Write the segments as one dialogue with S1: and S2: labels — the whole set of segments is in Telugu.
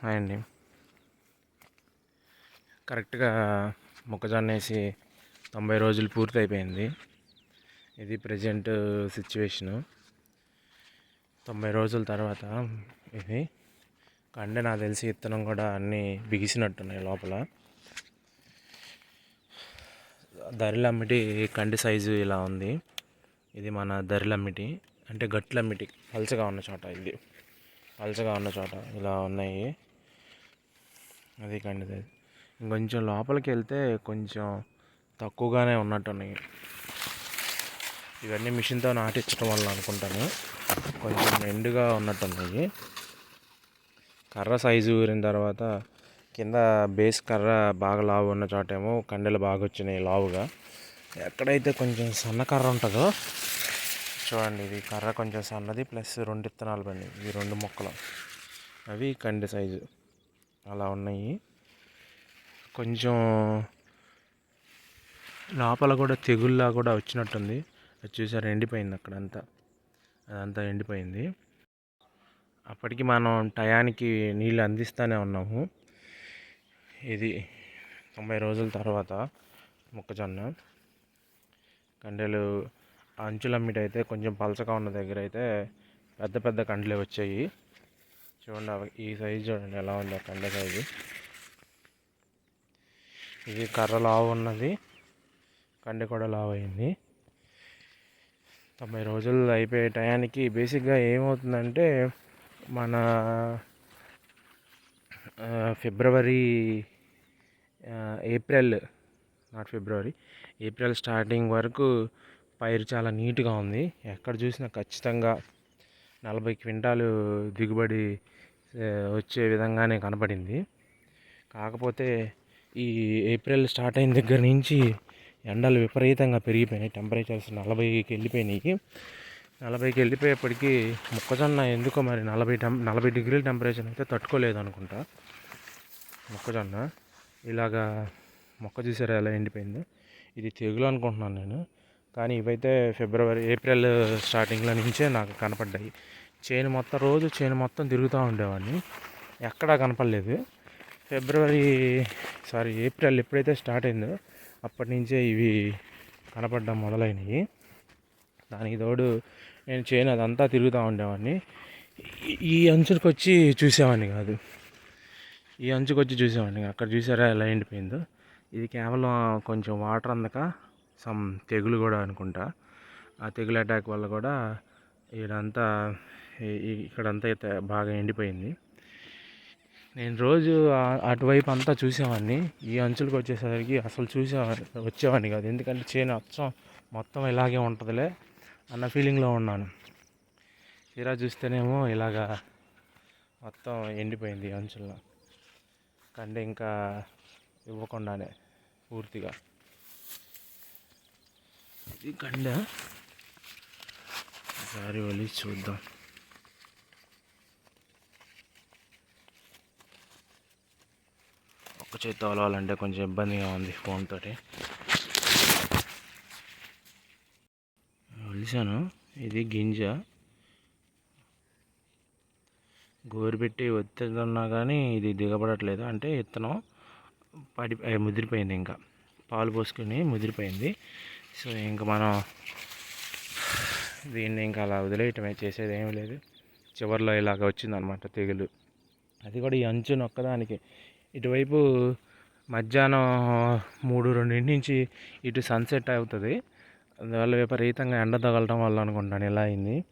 S1: హాయ్ అండి కరెక్ట్గా మొక్కజొన్న వేసి తొంభై రోజులు పూర్తి అయిపోయింది. ఇది ప్రజెంట్ సిచ్యువేషను. తొంభై రోజుల తర్వాత ఇది కండ నాకు తెలిసి విత్తనం కూడా అన్నీ బిగిసినట్టున్నాయి లోపల. దరిలమ్మిటి కండి సైజు ఇలా ఉంది. ఇది మన దరిలమ్మిటి అంటే గట్లమ్మిటి పలచగా ఉన్న చోట ఇది. పలచగా ఉన్న చోట ఇలా ఉన్నాయి. అది కండి సైజ్ ఇంకొంచెం లోపలికి వెళ్తే కొంచెం తక్కువగానే ఉన్నట్టున్నాయి. ఇవన్నీ మిషన్తో నాటించడం వల్ల అనుకుంటాను. కొంచెం ఎండుగా ఉన్నట్టున్నాయి. కర్ర సైజు ఊరిన తర్వాత కింద బేస్ కర్ర బాగా లావు ఉన్న చోటేమో కండెలు బాగా వచ్చినాయి లావుగా. ఎక్కడైతే కొంచెం సన్న కర్ర ఉంటుందో చూడండి ఇది కర్ర కొంచెం సన్నది ప్లస్ రెండు ఇత్తనాలు పండి ఇవి రెండు మొక్కలు. అవి కండి సైజు. అలా ఉన్నాయి. కొంచెం లోపల కూడా తెగుల్లా కూడా వచ్చినట్టుంది. అది చూసారు ఎండిపోయింది అక్కడంతా. అదంతా ఎండిపోయింది. అప్పటికి మనం టయానికి నీళ్ళు అందిస్తూనే ఉన్నాము. ఇది తొంభై రోజుల తర్వాత మొక్కజొన్న. కండెలు అంచులమ్మిటి అయితే కొంచెం పలచగా ఉన్న దగ్గర అయితే పెద్ద పెద్ద కండలే వచ్చాయి. చూడండి ఈ సైజు చూడండి ఎలా ఉందో కండ సైజు ఇది కర్ర లావు ఉన్నది. కండి కూడా లావు అయింది. తొంభై రోజులు అయిపోయే టయానికి బేసిక్గా ఏమవుతుందంటే మన February April not February April starting వరకు పైరు చాలా నీట్గా ఉంది. ఎక్కడ చూసినా ఖచ్చితంగా నలభై క్వింటాలు దిగుబడి వచ్చే విధంగానే కనపడింది. కాకపోతే ఈ ఏప్రిల్ స్టార్ట్ అయిన దగ్గర నుంచి ఎండలు విపరీతంగా పెరిగిపోయినాయి. టెంపరేచర్స్ నలభైకి వెళ్ళిపోయినాయి. నలభైకి వెళ్ళిపోయేప్పటికీ మొక్కజొన్న ఎందుకో మరి నలభై టెం నలభై డిగ్రీల టెంపరేచర్ అయితే తట్టుకోలేదు అనుకుంటా. మొక్కజొన్న ఇలాగా మొక్క చూసారా ఎలా ఎండిపోయిందో? ఇది తెగులు అనుకుంటున్నాను నేను. కానీ ఇవైతే ఫిబ్రవరి ఏప్రిల్ స్టార్టింగ్లో నుంచే నాకు కనపడ్డాయి. చేను మొత్తం రోజు చేను మొత్తం తిరుగుతూ ఉండేవాడిని. ఎక్కడా కనపడలేదు. ఫిబ్రవరి సారీ ఏప్రిల్ ఎప్పుడైతే స్టార్ట్ అయిందో అప్పటి నుంచే ఇవి కనపడడం మొదలైనవి దానికి తోడు నేను చేను అదంతా తిరుగుతూ ఉండేవాడిని. ఈ- ఈ వచ్చి చూసేవాడిని కాదు. ఈ అంచుకు వచ్చి చూసేవాడిని అక్కడ చూసారా ఎలా ఎండిపోయిందో? ఇది కేవలం కొంచెం వాటర్ అందక సమ్ తెగులు కూడా అనుకుంటా. ఆ తెగులు అటాక్ వల్ల కూడా ఇదంతా ఇక్కడంతా అయితే బాగా ఎండిపోయింది. నేను రోజు అటువైపు అంతా చూసేవాడిని ఈ అంచులకు వచ్చేసరికి అసలు చూసే వచ్చేవాడిని కాదు. ఎందుకంటే చేను అచ్చం మొత్తం ఇలాగే ఉంటుందిలే అన్న ఫీలింగ్లో ఉన్నాను. తీరా చూస్తేనేమో ఇలాగా మొత్తం ఎండిపోయింది ఈ అంచుల్లో. కంటే ఇంకా ఇవ్వకుండానే పూర్తిగా. ఇది కండ. ఒకసారి వెళ్ళి చూద్దాం. ఒక చేతి తోలవాలంటే కొంచెం ఇబ్బందిగా ఉంది ఫోన్తో తోటి ఇది గింజ. గోరు పెట్టి ఒత్తున్నా కానీ ఇది దిగబడట్లేదు. అంటే ఇత్తనం పడి ముదిరిపోయింది ఇంకా. పాలు పోసుకుని ముదిరిపోయింది. సో ఇంకా మనం దీన్ని ఇంకా అలా వదిలేయటమే చేసేది ఏమీ లేదు. చివరిలో ఇలాగ వచ్చిందనమాట తెగులు. అది కూడా ఈ అంచు నొక్కదానికి ఇటువైపు మధ్యాహ్నం మూడు రెండింటి నుంచి ఇటు సన్సెట్ అవుతుంది. అందువల్ల విపరీతంగా ఎండ తగలటం వల్ల అనుకుంటాను ఇలా అయింది.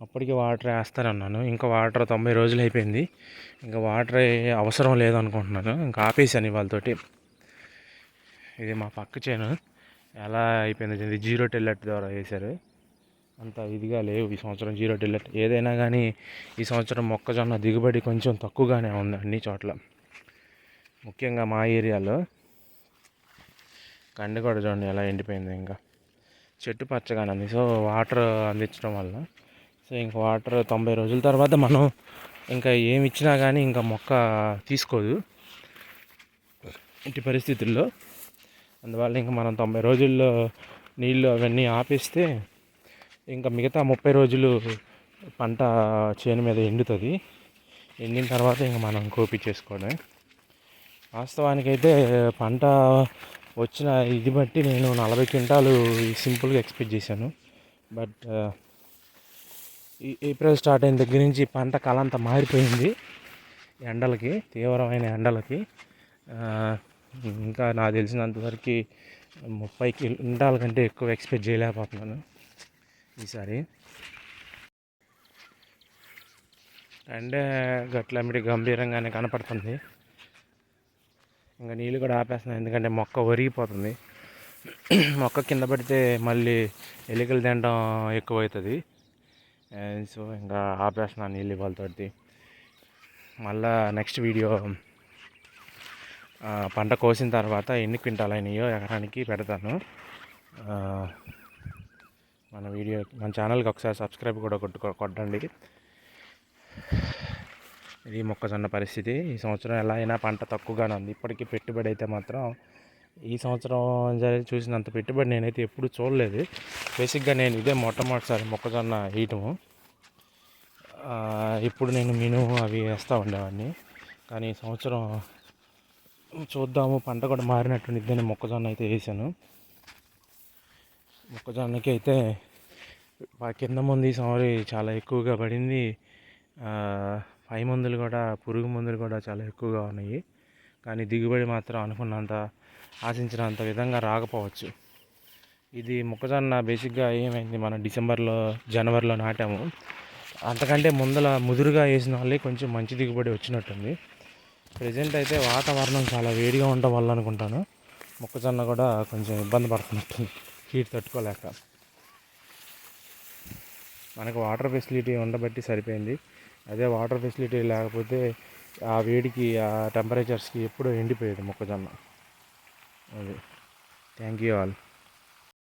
S1: అప్పటికి వాటర్ వేస్తానన్నాను. ఇంకా వాటర్ తొంభై రోజులు అయిపోయింది. ఇంకా వాటర్ అవసరం లేదనుకుంటున్నాను. ఇంకా ఆపేసాను వాళ్ళతోటి ఇది మా పక్క చేను ఎలా అయిపోయింది ఇది జీరో టెల్లెట్ ద్వారా వేశారు. అంత ఇదిగా లేవు ఈ సంవత్సరం జీరో టెల్లెట్ ఏదైనా కానీ ఈ సంవత్సరం మొక్కజొన్న దిగుబడి కొంచెం తక్కువగానే ఉంది అన్ని చోట్ల. ముఖ్యంగా మా ఏరియాలో కండి కూడా చూడండి ఎలా ఎండిపోయింది ఇంకా. చెట్టు పచ్చగానే ఉంది. సో వాటర్ అందించడం వల్ల. సో ఇంకా వాటర్ తొంభై రోజుల తర్వాత మనం ఇంకా ఏమి ఇచ్చినా కానీ ఇంకా మొక్క తీసుకోదు. ఇట్టి పరిస్థితుల్లో. అందువల్ల ఇంకా మనం తొంభై రోజుల్లో నీళ్ళు అవన్నీ ఆపేస్తే ఇంకా మిగతా ముప్పై రోజులు పంట చేను మీద ఎండుతుంది. ఎండిన తర్వాత ఇంక మనం కోపించేసుకోవడమే వాస్తవానికైతే పంట వచ్చిన ఇది బట్టి నేను నలభై క్వింటాలు సింపుల్గా ఎక్స్పెక్ట్ చేశాను. బట్ ఈ ఏప్రిల్ స్టార్ట్ అయిన దగ్గర నుంచి పంట కలంతా మారిపోయింది. ఎండలకి తీవ్రమైన ఎండలకి. ఇంకా నాకు తెలిసినంతవరకు ముప్పై క్వింటాల కంటే ఎక్కువ ఎక్స్పెక్ట్ చేయలేకపోతున్నాను ఈసారి. అండ్ గట్లమిటి గంభీరంగానే కనపడుతుంది. ఇంకా నీళ్ళు కూడా ఆపేస్తున్నాయి. ఎందుకంటే మొక్క ఒరిగిపోతుంది. మొక్క కింద పడితే మళ్ళీ ఎలికలు తినడం ఎక్కువ అవుతుంది సో ఇంకా ఆపేస్తున్నా నీళ్ళు ఇవ్వాలతోటి మళ్ళా నెక్స్ట్ వీడియో పంట కోసిన తర్వాత ఎన్ని క్వింటాలు అయినాయో ఎకరానికి పెడతాను. మన వీడియో మన ఛానల్కి ఒకసారి సబ్స్క్రైబ్ కూడా కొట్టుకో కొట్టండి. ఇది మొక్కజొన్న పరిస్థితి. ఈ సంవత్సరం ఎలా అయినా పంట తక్కువగానే ఉంది. ఇప్పటికీ పెట్టుబడి అయితే మాత్రం ఈ సంవత్సరం జరిగి చూసినంత పెట్టుబడి నేనైతే ఎప్పుడు చూడలేదు. బేసిక్గా నేను ఇదే మొట్టమొదటిసారి మొక్కజొన్న వేయటము ఇప్పుడు నేను మినుము అవి వేస్తూ ఉండేవాడిని. కానీ ఈ సంవత్సరం చూద్దాము. పంట కూడా మారినట్టుండిద్దని మొక్కజొన్న అయితే వేసాను. మొక్కజొన్నకి అయితే కింద ముందు ఈ సంవత్సరం చాలా ఎక్కువగా పడింది. పై మందులు కూడా పురుగు మందులు కూడా చాలా ఎక్కువగా ఉన్నాయి. కానీ దిగుబడి మాత్రం అనుకున్నంత ఆశించినంత విధంగా రాకపోవచ్చు. ఇది మొక్కజొన్న బేసిక్గా ఏమైంది? మనం డిసెంబర్లో జనవరిలో నాటాము. అంతకంటే ముందల ముదురుగా వేసిన వాళ్ళే కొంచెం మంచి దిగుబడి వచ్చినట్టుంది. ప్రజెంట్ అయితే వాతావరణం చాలా వేడిగా ఉండడం వల్ల అనుకుంటాను. మొక్కజొన్న కూడా కొంచెం ఇబ్బంది పడుతున్నట్టుంది హీట్ తట్టుకోలేక. మనకు వాటర్ ఫెసిలిటీ ఉండబట్టి సరిపోయింది. అదే వాటర్ ఫెసిలిటీ లేకపోతే ఆ వేడికి ఆ టెంపరేచర్స్కి ఎప్పుడూ ఎండిపోయేది మొక్కజొన్న. అది. Thank you all.